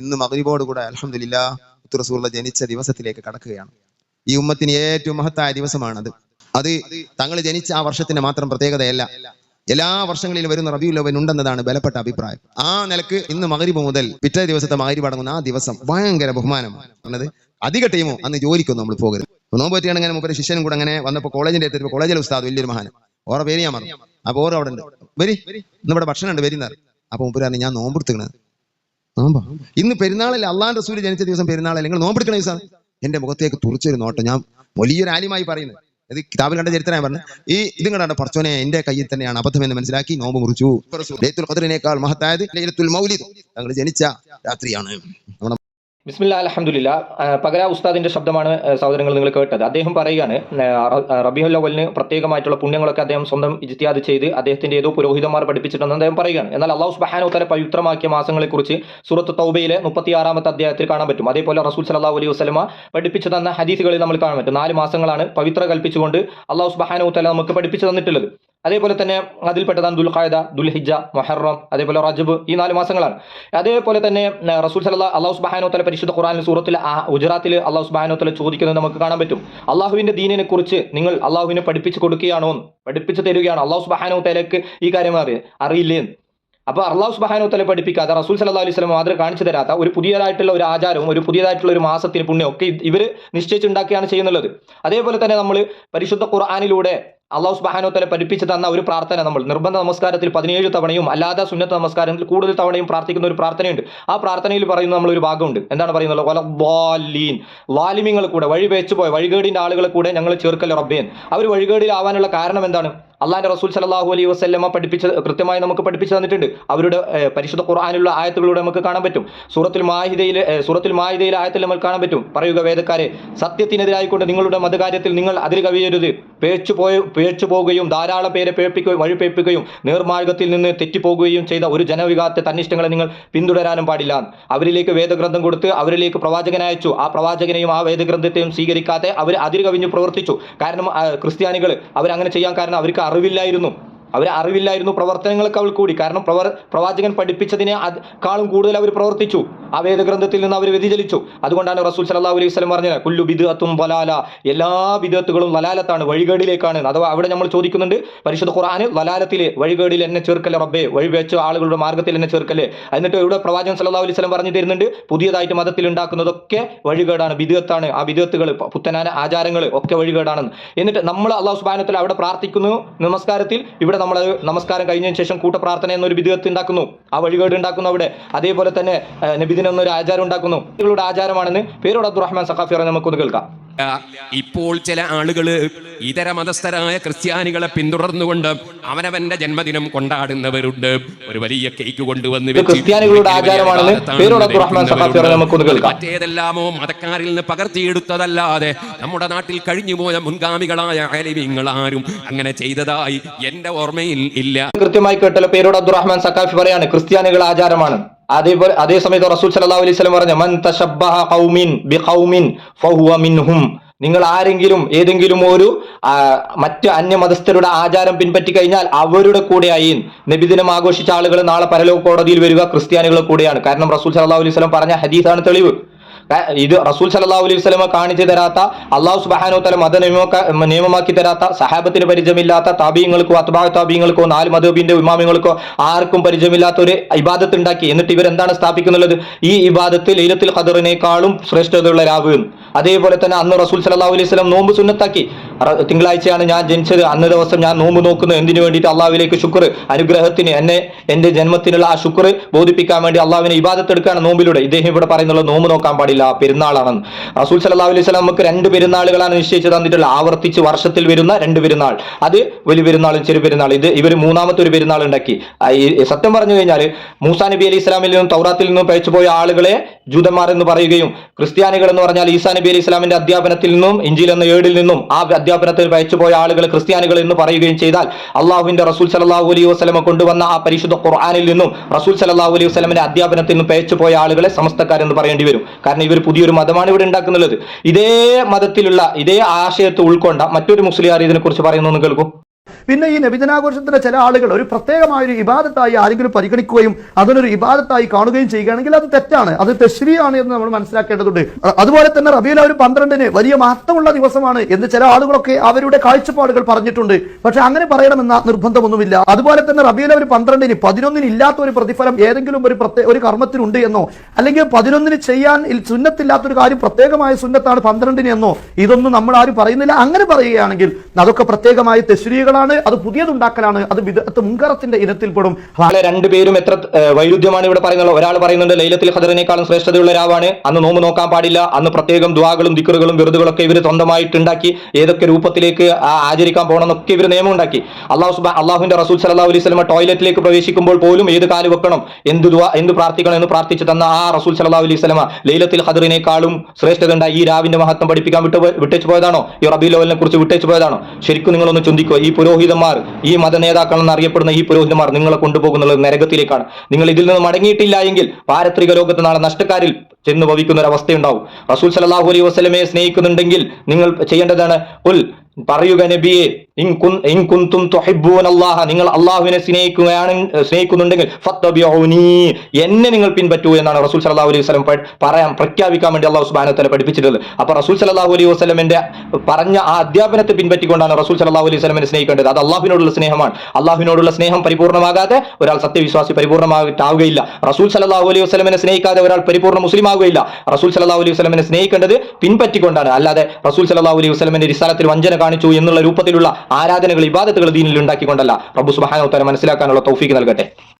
ഇന്ന് മകരിബോട് കൂടെ അലഹമില്ല റസൂള്ള ജനിച്ച ദിവസത്തിലേക്ക് കടക്കുകയാണ്. ഈ ഉമ്മത്തിന് ഏറ്റവും മഹത്തായ ദിവസമാണത്. അത് തങ്ങൾ ജനിച്ച ആ വർഷത്തിന്റെ മാത്രം പ്രത്യേകതയല്ല. എല്ലാ വർഷങ്ങളിലും വരുന്ന റബിയുൽ ഉണ്ടെന്നതാണ് ബലപ്പെട്ട അഭിപ്രായം. ആ നിലയ്ക്ക് ഇന്ന് മകരിബ് മുതൽ പിറ്റേ ദിവസത്തെ മകരിബ് അടങ്ങുന്ന ആ ദിവസം ഭയങ്കര ബഹുമാനമാണ്. പറഞ്ഞത് അധിക ടീമോ അന്ന് ജോലിക്കൊന്നും നമ്മൾ പോകരുത്. നോമ്പ് പറ്റിയാണ് അങ്ങനെ മുപ്പര് ശിഷ്യനും കൂടെ അങ്ങനെ വന്നപ്പോൾ കോളേജിന്റെ എത്തിയപ്പോൾ കോളേജിലെ ഉസ്താദ് വലിയൊരു മഹാനം ഓറെ പേര് ഞാൻ പറഞ്ഞു അപ്പൊ ഓരോ അവിടെ ഉണ്ട്. വരി. ഇന്ന് ഇവിടെ ഭക്ഷണം ഉണ്ട് വരുന്നത് അപ്പൊ മുപ്പര് പറഞ്ഞു ഞാൻ നോമ്പെടുത്തിക്കണത് നോമ്പാ. ഇന്ന് പെരുന്നാളല്ലേ അള്ളാന്റെ സൂര്യ ജനിച്ച ദിവസം പെരുന്നാളല്ലേ? നിങ്ങൾ നോമ്പെടുക്കണ ദിവസം എന്റെ മുഖത്തേക്ക് തുറച്ചൊരു നോട്ടം. ഞാൻ വലിയൊരു ആലിമായി പറയുന്നത് ഇത് കിതാബിൽ കണ്ട ചരിത്രമായി പറഞ്ഞു ഈ ഇതും കണ്ടാണ് പറച്ചോനെ എന്റെ കയ്യിൽ തന്നെയാണ് അബദ്ധം എന്ന് മനസ്സിലാക്കി നോമ്പ് മുറിച്ചു. ലൈത്തുൽ ഖദറിനേക്കാൾ മഹത്തായത് ലൈലത്തുൽ മൗലിദ്. തങ്ങൾ ജനിച്ച രാത്രിയാണ്. ബിസ്മില്ല അലഹമുല്ല പകര ഉസ്താദിന്റെ ശബ്ദമാണ് സഹോദരങ്ങൾ നിങ്ങൾ കേട്ടത്. അദ്ദേഹം പറയുകയാണ് റബിഹുൽ അവലിന് പ്രത്യേകമായിട്ടുള്ള പുണ്യങ്ങളൊക്കെ അദ്ദേഹം സ്വന്തം ഇജ്തിയാദ് ചെയ്ത് അദ്ദേഹത്തിന്റെ ഏതോ പുരോഹിതന്മാർ പഠിപ്പിച്ചിട്ടുണ്ടെന്ന് അദ്ദേഹം പറയുകയാണ്. എന്നാൽ അള്ളാഹു സുബാനോത്തര പവിത്രമാക്കിയ മാസങ്ങളെക്കുറിച്ച് സൂറത്ത് തൗബയിലെ മുപ്പത്തി ആറാമത്തെ അധ്യായത്തിൽ കാണാൻ പറ്റും. അതേപോലെ റസൂൽ സല്ലാ അലൈഹി വസ്ലമ പഠിപ്പിച്ചു തന്ന ഹദീസുകളിൽ നമ്മൾ കാണാൻ പറ്റും. നാല് മാസങ്ങളാണ് പവിത്ര കൽപ്പിച്ചുകൊണ്ട് അള്ളാഹു സുബാനോത്തല തല നമുക്ക് പഠിപ്പിച്ചു തന്നിട്ടുള്ളത്. അതേപോലെ തന്നെ അതിൽപ്പെട്ടതാണ് ദുൽഖായദ ദുൽഹിജ മൊഹറം അതേപോലെ റജബ് ഈ നാല് മാസങ്ങളാണ് അതേപോലെ തന്നെ റസൂൽ സല്ലാ അള്ളാഹു സുബാനോ തല പരിശുദ്ധ ഖുറാനിൽ സൂറത്തിൽ ഗുജറാത്തിൽ അള്ളാഹു സുബാനോ തല ചോദിക്കുന്നത് നമുക്ക് കാണാൻ പറ്റും അള്ളാഹുവിന്റെ ദീനിനെ കുറിച്ച് നിങ്ങൾ അള്ളാഹുവിനെ പഠിപ്പിച്ചു കൊടുക്കുകയാണോ? പഠിപ്പിച്ചു തരികയാണോ അള്ളാഹു സുബാനോ തലക്ക് ഈ കാര്യം അറി അറിയില്ലേ എന്ന്? അപ്പൊ അള്ളാഹു സുബാനോ തല പഠിപ്പിക്കാതെ റസൂൽ സല്ലാ അലൈഹി സ്വലം മാതൃ കാണിച്ചു തരാത്ത ഒരു പുതിയതായിട്ടുള്ള ഒരു ആചാരവും ഒരു പുതിയതായിട്ടുള്ള ഒരു മാസത്തിന് പുണ്യം ഒക്കെ ഇവർ നിശ്ചയിച്ചുണ്ടാക്കുകയാണ് ചെയ്യുന്നുള്ളത് അതേപോലെ തന്നെ നമ്മൾ പരിശുദ്ധ ഖുർആാനിലൂടെ അള്ളാഹു സുബാനോത്തല പഠിപ്പിച്ച് തന്ന ഒരു പ്രാർത്ഥന നമ്മൾ. നിർബന്ധ നമസ്കാരത്തിൽ പതിനേഴ് തവണയും അല്ലാതെ സുന്നത്ത് നമസ്കാരത്തിൽ കൂടുതൽ തവണയും പ്രാർത്ഥിക്കുന്ന ഒരു പ്രാർത്ഥനയുണ്ട്. ആ പ്രാർത്ഥനയിൽ പറയുന്ന നമ്മൾ ഒരു ഭാഗമുണ്ട്. എന്താണ് പറയുന്നത്? വലീൻ വാലിമ്യങ്ങൾ കൂടെ വഴി പേച്ചു പോയ വഴികേടിന്റെ ആളുകളെ കൂടെ ഞങ്ങൾ ചേർക്കൽ റബ്ബേൻ. അവർ വഴികേടിലാവാനുള്ള കാരണം എന്താണ്? അള്ളാന്റെ റസൂൽ സലാഹു അലൈഹി വസ്ലമ പഠിപ്പിച്ച കൃത്യമായി നമുക്ക് പഠിപ്പിച്ചു തന്നിട്ടുണ്ട്. അവരുടെ പരിശുദ്ധ ഖുർആാനുള്ള ആയത്തുകളിലൂടെ നമുക്ക് കാണാൻ പറ്റും. സൂറത്തിൽ മാഹിതയിൽ സൂറത്തിൽ മാഹിദയിലെ ആയത്തിൽ നമ്മൾ കാണാൻ പറ്റും. പറയുക വേദക്കാരെ സത്യത്തിനെതിരായിക്കൊണ്ട് നിങ്ങളുടെ മതകാര്യത്തിൽ നിങ്ങൾ അതിൽ കവിയരുത്. പേച്ചു പോയ പേച്ചു പോകുകയും ധാരാളം പേരെ പേപ്പിക്കുകയും വഴിപേപ്പിക്കുകയും നേർമാർഗത്തിൽ നിന്ന് തെറ്റിപ്പോകുകയും ചെയ്ത ഒരു ജനവികാത്തെ തന്നിഷ്ടങ്ങളെ നിങ്ങൾ പിന്തുടരാനും പാടില്ല. അവരിലേക്ക് വേദഗ്രന്ഥം കൊടുത്ത് അവരിലേക്ക് പ്രവാചകനെ അയച്ചു. ആ പ്രവാചകനെയും ആ വേദഗ്രന്ഥത്തെയും സ്വീകരിക്കാതെ അവർ അതിര് കവിഞ്ഞു പ്രവർത്തിച്ചു. കാരണം ക്രിസ്ത്യാനികൾ അവരങ്ങനെ ചെയ്യാൻ കാരണം അവർക്ക് അറിവില്ലായിരുന്നു. അവർ അറിവില്ലായിരുന്നു പ്രവർത്തനങ്ങൾക്ക് അവൾ കൂടി. കാരണം പ്രവർ പ്രവാചകൻ പഠിപ്പിച്ചതിനെ കാളും കൂടുതൽ അവർ പ്രവർത്തിച്ചു. ആ വേദഗ്രന്ഥത്തിൽ നിന്ന് അവർ വ്യതിചലിച്ചു? അതുകൊണ്ടാണ് റസൂൽ സല്ലല്ലാഹു അലൈഹി സ്വലം പറഞ്ഞത് കുല്ലു ബിദ്അത്തും വലാല. എല്ലാ ബിദത്തുകളും വലാലത്താണ് വഴികേടിലേക്കാണ്. അഥവാ അവിടെ നമ്മൾ ചോദിക്കുന്നുണ്ട് പരിശുദ്ധ ഖുറാന് വലാലത്തിലെ വഴികേടിൽ എന്നെ ചേർക്കല്ലേ റബ്ബേ? വഴി വെച്ച ആളുകളുടെ മാർഗത്തിൽ എന്നെ ചേർക്കല്ലേ? എന്നിട്ട് ഇവിടെ പ്രവാചകൻ സല്ലല്ലാഹു അലൈഹി സ്വലം പറഞ്ഞു തരുന്നുണ്ട് പുതിയതായിട്ട് മതത്തിൽ ഉണ്ടാക്കുന്നതൊക്കെ വഴികേടാണ് ബിദത്താണ് ആ ബിദത്തുകൾ പുത്തനാന ആചാരങ്ങൾ ഒക്കെ വഴികേടാണെന്ന്. എന്നിട്ട് നമ്മൾ അള്ളാഹു സുബാനത്തിൽ അവിടെ പ്രാർത്ഥിക്കുന്നു നമസ്കാരത്തിൽ. ഇവിടെ നമ്മൾ നമസ്കാരം കഴിഞ്ഞതിന് ശേഷം കൂട്ടപ്രാർത്ഥന എന്നൊരു ബിദത്ത് ഉണ്ടാക്കുന്നു ആ വഴികേട് ഉണ്ടാക്കുന്നു അവിടെ. അതേപോലെ തന്നെ ആ, നബിദിനം എന്നൊരു ആചാരം ഉണ്ടാക്കുന്നു. ഇവളുടെ ആചാരമാണെന്ന് പേരോട് അബ്ദുറഹ്മാൻ സഖാഫി പറഞ്ഞ് നമുക്കൊന്ന് കേൾക്കാം. ഇപ്പോൾ ചില ആളുകൾ ഇതര മതസ്ഥരായ ക്രിസ്ത്യാനികളെ പിന്തുടർന്നുകൊണ്ട് അവനവന്റെ ജന്മദിനം കൊണ്ടാടുന്നവരുണ്ട്. ഒരു വലിയ കേക്ക് കൊണ്ടുവന്ന് മറ്റേതെല്ലാമോ മതക്കാരിൽ നിന്ന് പകർത്തിയെടുത്തതല്ലാതെ നമ്മുടെ നാട്ടിൽ കഴിഞ്ഞുപോയ മുൻഗാമികളായ അലിമിങ്ങൾ ആരും അങ്ങനെ ചെയ്തതായി എന്റെ ഓർമ്മയിൽ ഇല്ല. കൃത്യമായി കേട്ടല്ലോ പേരോട് അബ്ദുറഹ്മാൻ സഖാഫി പറയാണ് ക്രിസ്ത്യാനികൾ ആചാരമാണ്. അതേപോലെ അതേ സമയത്ത് റസൂൽ സല്ലല്ലാഹു അലൈഹി സ്വലം പറഞ്ഞു മൻ ഖൗമിൻ ബിഖൗമിൻ ഫഹുവ മിൻഹും. നിങ്ങൾ ആരെങ്കിലും ഏതെങ്കിലും ഒരു മറ്റ് അന്യമതസ്ഥരുടെ ആചാരം പിൻപറ്റി കഴിഞ്ഞാൽ അവരുടെ കൂടെയായി. നബിദിനം ആഘോഷിച്ച ആളുകൾ നാളെ പരലോക കോടതിയിൽ വരിക ക്രിസ്ത്യാനികളെ കൂടെയാണ്. കാരണം റസൂൽ സല്ലല്ലാഹു അലൈഹി സ്വലം പറഞ്ഞ ഹദീസാണ് തെളിവ്. ഇത് റസൂൽ സല്ലല്ലാഹു അലൈഹി വസ്ലമ കാണിച്ചു തരാത്ത അള്ളാഹു സുബ്ഹാനഹു തല മത നിയമമാക്ക- തരാത്ത സഹാബത്തിന് പരിചയമില്ലാത്ത താബീങ്ങൾക്കോ അത്ബാ താബീങ്ങൾക്കോ നാല് മതബിന്റെ ഇമാമിങ്ങൾക്കോ ആർക്കും പരിചയമില്ലാത്ത ഒരു ഇബാദത്ത് ഉണ്ടാക്കി. എന്നിട്ട് ഇവരെന്താണ് സ്ഥാപിക്കുന്നുള്ളത്? ഈ ഇബാദത്ത് ലൈലത്തുൽ ഖദറിനേക്കാളും ശ്രേഷ്ഠതയുള്ള രാവ്. അതേപോലെ തന്നെ അന്ന് റസൂൽ സല്ലല്ലാഹു അലൈഹി വസല്ലം നോമ്പ് സുന്നത്താക്കി. തിങ്കളാഴ്ചയാണ് ഞാൻ ജനിച്ചത്. അന്ന് ദിവസം ഞാൻ നോമ്പ് നോക്കുന്നത് എന്തിനു വേണ്ടിയിട്ട് അള്ളാഹുവിലേക്ക് ശുക്ർ? അനുഗ്രഹത്തിന് എന്നെ എന്റെ ജന്മത്തിനുള്ള ആ ശുക്ർ ബോധിപ്പിക്കാൻ വേണ്ടി അള്ളാഹുവിനെ ഇബാദത്ത് എടുക്കുകയാണ് നോമ്പിലൂടെ. ഇദ്ദേഹം ഇവിടെ പറയുന്നുള്ളത് നോമ്പ് നോക്കാൻ പാടില്ല പെരുന്നാളാണെന്ന്. റസൂൽ സല്ലല്ലാഹു അലൈഹി വസല്ലം നമുക്ക് രണ്ട് പെരുന്നാളുകളാണ് നിശ്ചയിച്ച് തന്നിട്ടുള്ള ആവർത്തിച്ച് വർഷത്തിൽ വരുന്ന രണ്ട് പെരുന്നാൾ. അത് വലിയ പെരുന്നാളും ചെറു പെരുന്നാൾ ഇത് ഇവർ മൂന്നാമത്തെ ഒരു പെരുന്നാൾ ഉണ്ടാക്കി. സത്യം പറഞ്ഞു കഴിഞ്ഞാൽ മൂസാ നബി അലൈഹി ഇസ്ലാമിൽ നിന്നും തൗറാത്തിൽ നിന്നും പയച്ചുപോയ ആളുകളെ ജൂതന്മാർ എന്ന് പറയുകയും ക്രിസ്ത്യാനികൾ എന്ന് പറഞ്ഞാൽ ഈസാ നബി അലൈഹി ഇസ്ലാമിന്റെ അധ്യാപനത്തിൽ നിന്നും ഇഞ്ചിൽ എന്ന ഏടിൽ നിന്നും ആ അധ്യാപനത്തിൽ വഹിച്ചുപോയ ആളുകൾ ക്രിസ്ത്യാനികൾ എന്ന് പറയുകയും ചെയ്താൽ അള്ളാഹുവിന്റെ റസൂൽ സലാഹു അലൈഹി വസല്ലമ കൊണ്ടുവന്ന ആ പരിശുദ്ധ ഖുർആാനിൽ നിന്നും റസൂൽ സലാഹു അലൈഹി വസ്ലമിന്റെ അധ്യാപനത്തിൽ നിന്നും പയച്ചുപോയ ആളുകളെ സമസ്തക്കാരെന്ന് പറയേണ്ടി വരും. കാരണം ഇവർ പുതിയൊരു മതമാണ് ഇവിടെ ഉണ്ടാക്കുന്നുള്ളത് ഇതേ മതത്തിലുള്ള ഇതേ ആശയത്തെ ഉൾക്കൊണ്ട മറ്റൊരു മുസ്ലിയാർ ഇതിനെ കുറിച്ച് പറയുന്നു കേൾക്കൂ. പിന്നെ ഈ നബിദിനാഘോഷത്തിന്റെ ചില ആളുകൾ ഒരു പ്രത്യേകമായ ഒരു ഇബാദത്തായി ആരെങ്കിലും പരിഗണിക്കുകയും അതിനൊരു ഇബാദത്തായി കാണുകയും ചെയ്യുകയാണെങ്കിൽ അത് തെറ്റാണ്. അത് തെശ്രിയാണ് എന്ന് നമ്മൾ മനസ്സിലാക്കേണ്ടതുണ്ട്. അതുപോലെ തന്നെ റബീല ഒരു പന്ത്രണ്ടിന് വലിയ മഹത്വമുള്ള ദിവസമാണ് എന്ന് ചില ആളുകളൊക്കെ അവരുടെ കാഴ്ചപ്പാടുകൾ പറഞ്ഞിട്ടുണ്ട്. പക്ഷെ അങ്ങനെ പറയണമെന്ന നിർബന്ധമൊന്നുമില്ല. അതുപോലെ തന്നെ റബീല ഒരു പന്ത്രണ്ടിന് പതിനൊന്നിന് ഇല്ലാത്ത ഒരു പ്രതിഫലം ഏതെങ്കിലും ഒരു പ്രത്യേക ഒരു കർമ്മത്തിനുണ്ട് എന്നോ അല്ലെങ്കിൽ പതിനൊന്നിന് ചെയ്യാൻ സുന്നത്തില്ലാത്തൊരു കാര്യം പ്രത്യേകമായ സുന്നത്താണ് പന്ത്രണ്ടിന് എന്നോ ഇതൊന്നും നമ്മൾ ആരും പറയുന്നില്ല. അങ്ങനെ പറയുകയാണെങ്കിൽ അതൊക്കെ പ്രത്യേകമായ തെശ്രീകളാണ് അത് പുതിയതുണ്ടാക്കലാണ് അത് വിദഗ്ധ മുൻകറത്തിന്റെ ഇനത്തിൽപ്പെടും. രണ്ടുപേരും എത്ര വൈരുദ്ധ്യമാണ് ഇവിടെ പറയുന്നത്. ഒരാൾ പറയുന്നുണ്ട് ലൈലത്തിൽ ഖദറിനേക്കാളും ശ്രേഷ്ഠതയുള്ള രാവാണ് അന്ന് നോമ്പ് നോക്കാൻ പാടില്ല. അന്ന് പ്രത്യേകം ദ്വാകളും ദിക്കറുകളും വെറുതുകളൊക്കെ ഇവർ സ്വന്തമായിട്ട് ഉണ്ടാക്കി ഏതൊക്കെ രൂപത്തിലേക്ക് ആചരിക്കാൻ പോകണമെന്നൊക്കെ ഇവർ നിയമം ഉണ്ടാക്കി. അള്ളാഹു അള്ളാഹുവിന്റെ റസൂൽ സല്ലല്ലാഹു അലൈഹി സ്വലമ ടോയ്ലറ്റിലേക്ക് പ്രവേശിക്കുമ്പോൾ പോലും ഏത് കാൽ വെക്കണം എന്ത് എന്ത് പ്രാർത്ഥിക്കണം എന്ന് പ്രാർത്ഥിച്ചു തന്ന ആ റസൂൽ സല്ലല്ലാഹു അലൈഹി സ്വലമ ലൈലത്തിൽ ഖദറിനേക്കാളും ശ്രേഷ്ഠത ഉണ്ടായി. ഈ രാവിന്റെ മഹത്വം പഠിപ്പിക്കാൻ വിട്ടു വിട്ടേച്ചു പോയതാണോ? ഈ റബി ലോവലിനെ കുറിച്ച് വിട്ടേച്ചു പോയതാണോ? ശരിക്കും നിങ്ങളൊന്ന് ചിന്തിക്കുക ഈ പുരോഹിതന്മാർ ഈ മത നേതാക്കൾ എന്നറിയപ്പെടുന്ന ഈ പുരോഹിതന്മാർ നിങ്ങളെ കൊണ്ടുപോകുന്നുള്ള നരകത്തിലേക്കാണ്. നിങ്ങൾ ഇതിൽ നിന്ന് മടങ്ങിയിട്ടില്ല എങ്കിൽ പാരത്രിക ലോകത്ത് നാളെ നഷ്ടക്കാരിൽ ചെന്ന് ഭവിക്കുന്ന ഒരു അവസ്ഥയുണ്ടാവും. റസൂൽ സലാഹു അലൈഹി വസ്ലമയെ സ്നേഹിക്കുന്നുണ്ടെങ്കിൽ നിങ്ങൾ ചെയ്യേണ്ടതാണ് ഉൽ പറയുക നബിയെ അല്ലാഹ നിങ്ങൾ അള്ളാഹുവിനെ സ്നേഹിക്കുകയാണ് സ്നേഹിക്കുന്നുണ്ടെങ്കിൽ എന്നെ നിങ്ങൾ പിൻപറ്റൂ എന്നാണ് റസൂൽ സല്ലല്ലാഹു അലൈഹി വസ്ലം പറയാൻ പ്രഖ്യാപിക്കാൻ വേണ്ടി അള്ളാഹു സുബ്ഹാനഹു വതആല പഠിപ്പിച്ചിട്ടുള്ളത്. അപ്പൊ റസൂൽ സല്ലല്ലാഹു അലൈഹി വസ്ലമിന്റെ പറഞ്ഞ ആ അധ്യാപനത്തെ പിൻപറ്റിക്കൊണ്ടാണ് റസൂൽ സല്ലല്ലാഹു അലൈഹി വസ്ലമിനെ സ്നേഹിക്കേണ്ടത്. അത് അള്ളാഹുവിനോടുള്ള സ്നേഹമാണ്. അള്ളാഹുവിനോടുള്ള സ്നേഹം പരിപൂർണമാകാതെ ഒരാൾ സത്യവിശ്വാസി പരിപൂർണമായിട്ടാവുകയില്ല റസൂൽ സല്ലല്ലാഹു അലൈഹി വസ്ലമിനെ സ്നേഹിക്കാതെ ഒരാൾ പരിപൂർണ മുസ്ലിം ആവുകയില്ല റസൂൽ സല്ലല്ലാഹു അലൈഹി വസ്ലമിനെ സ്നേഹിക്കേണ്ടത് പിൻപറ്റിക്കൊണ്ടാണ്. അല്ലാതെ റസൂൽ സലാഹു അലൈഹി വസ്ലമിന്റെ റിസാലത്തിൽ വഞ്ചന കാണിച്ചു എന്നുള്ള രൂപത്തിലുള്ള ആരാധനകൾ ഇബാദത്തുകൾ ദീനിൽ ഉണ്ടാക്കിക്കൊണ്ടല്ല. റബ്ബു സുബ്ഹാനഹു വ തആല മനസ്സിലാക്കാനുള്ള തൗഫീക്ക് നൽകട്ടെ.